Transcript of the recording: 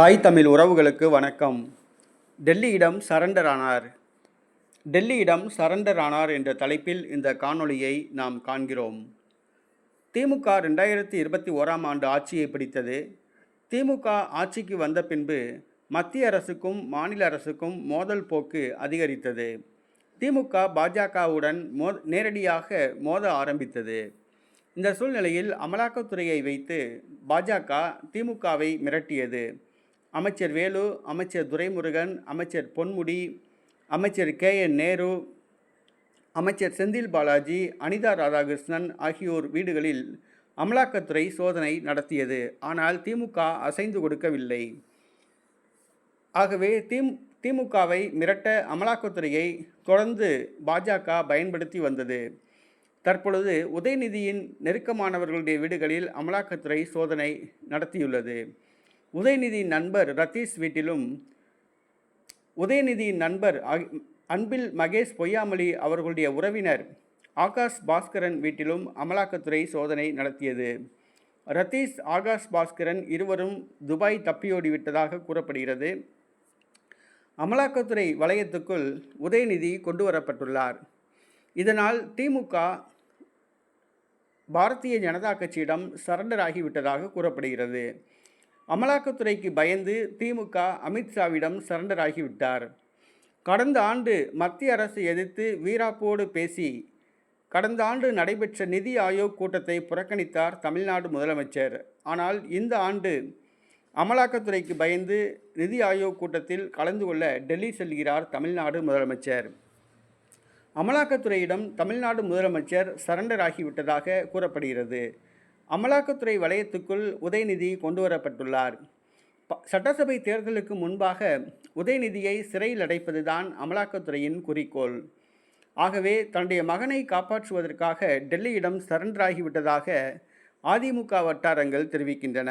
தாய் தமிழ் உறவுகளுக்கு வணக்கம். டெல்லியிடம் சரண்டர் ஆனார் டெல்லியிடம் சரண்டர் ஆனார் என்ற தலைப்பில் இந்த காணொளியை நாம் காண்கிறோம். திமுக ரெண்டாயிரத்தி இருபத்தி ஓராம் ஆண்டு ஆட்சியை பிடித்தது. திமுக ஆட்சிக்கு வந்த பின்பு மத்திய அரசுக்கும் மாநில அரசுக்கும் மோதல் போக்கு அதிகரித்தது. திமுக பாஜகவுடன் மோ நேரடியாக மோத ஆரம்பித்தது. இந்த சூழ்நிலையில் அமலாக்கத்துறையை வைத்து பாஜக திமுகவை மிரட்டியது. அமைச்சர் வேலு அமைச்சர் துரைமுருகன் அமைச்சர் பொன்முடி அமைச்சர் கே என் நேரு அமைச்சர் செந்தில் பாலாஜி அனிதா ராதாகிருஷ்ணன் ஆகியோர் வீடுகளில் அமலாக்கத்துறை சோதனை நடத்தியது. ஆனால் திமுக அசைந்து கொடுக்கவில்லை. ஆகவே திம் திமுகவை மிரட்ட அமலாக்கத்துறையை தொடர்ந்து பாஜக பயன்படுத்தி வந்தது. தற்பொழுது உதயநிதியின் நெருக்கமானவர்களுடைய வீடுகளில் அமலாக்கத்துறை சோதனை நடத்தியுள்ளது. உதயநிதியின் நண்பர் ரத்தீஷ் வீட்டிலும் உதயநிதியின் நண்பர் அன்பில் மகேஷ் பொய்யாமொழி அவர்களுடைய உறவினர் ஆகாஷ் பாஸ்கரன் வீட்டிலும் அமலாக்கத்துறை சோதனை நடத்தியது. ரத்தீஷ் ஆகாஷ் பாஸ்கரன் இருவரும் துபாய் தப்பியோடி விட்டதாக கூறப்படுகிறது. அமலாக்கத்துறை வளையத்துக்குள் உதயநிதி கொண்டு வரப்பட்டுள்ளார் இதனால் திமுக பாரதிய ஜனதா கட்சியிடம் சரண்டர் ஆகிவிட்டதாக கூறப்படுகிறது. அமலாக்கத்துறைக்கு பயந்து திமுக அமித்ஷாவிடம் சரண்டர் ஆகிவிட்டார் கடந்த ஆண்டு மத்திய அரசு எதிர்த்து வீராப்போடு பேசி கடந்த ஆண்டு நடைபெற்ற நிதி ஆயோக் கூட்டத்தை புறக்கணித்தார் தமிழ்நாடு முதலமைச்சர். ஆனால் இந்த ஆண்டு அமலாக்கத்துறைக்கு பயந்து நிதி ஆயோக் கூட்டத்தில் கலந்து கொள்ள டெல்லி செல்கிறார் தமிழ்நாடு முதலமைச்சர். அமலாக்கத்துறையிடம் தமிழ்நாடு முதலமைச்சர் சரண்டர் ஆகிவிட்டதாக கூறப்படுகிறது. அமலாக்கத்துறை வலயத்துக்குள் உதயநிதி கொண்டு வரப்பட்டுள்ளார். சட்டசபை தேர்தலுக்கு முன்பாக உதயநிதியை சிறையில் அடைப்பதுதான் அமலாக்கத்துறையின் குறிக்கோள். ஆகவே தன்னுடைய மகனை காப்பாற்றுவதற்காக டெல்லியிடம் சரண்டராகிவிட்டதாக அதிமுக வட்டாரங்கள் தெரிவிக்கின்றன.